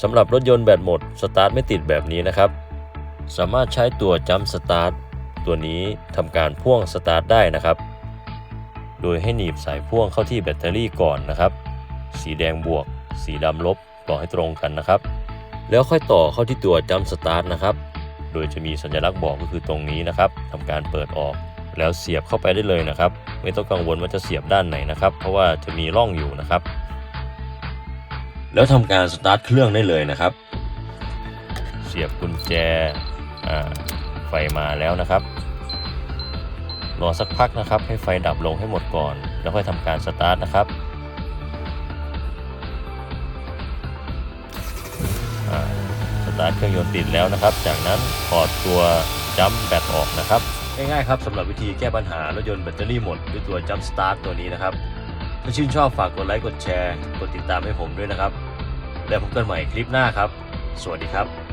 สำหรับรถยนต์แบตหมดสตาร์ทไม่ติดแบบนี้นะครับ สามารถใช้ตัวจัมสตาร์ทตัวนี้ทำการพ่วงสตาร์ทได้นะครับ โดยให้หนีบสายพ่วงเข้าที่แบตเตอรี่ก่อนนะครับ สีแดงบวก สีดำลบต่อให้ตรงกันนะครับ แล้วค่อยต่อเข้าที่ตัวจัมสตาร์ทนะครับ โดยจะมีสัญลักษณ์บอกก็คือตรงนี้นะครับทำการเปิดออกแล้วเสียบเข้าไปได้เลยนะครับ ไม่ต้องกังวลว่าจะเสียบด้านไหนนะครับ เพราะว่าจะมีร่องอยู่นะครับ แล้วทำการสตาร์ทเครื่องได้เลยนะครับ เสียบกุญแจไฟมาแล้วนะครับรอสักพักนะครับ ให้ไฟดับลงให้หมดก่อน แล้วค่อยทำการสตาร์ทนะครับสตาร์ทเครื่องยนต์ติดแล้วนะครับ จากนั้นถอดตัวจัมแบตออกนะครับ ง่ายๆครับสำหรับวิธีแก้ปัญหารถยนต์แบตเตอรี่หมดด้วยตัวจัมสตาร์ทตัวนี้นะครับ ถ้าชื่นชอบฝากกดไลค์กดแชร์ กดติดตามให้ผมด้วยนะครับ แล้วพบกันใหม่คลิปหน้าครับ สวัสดีครับ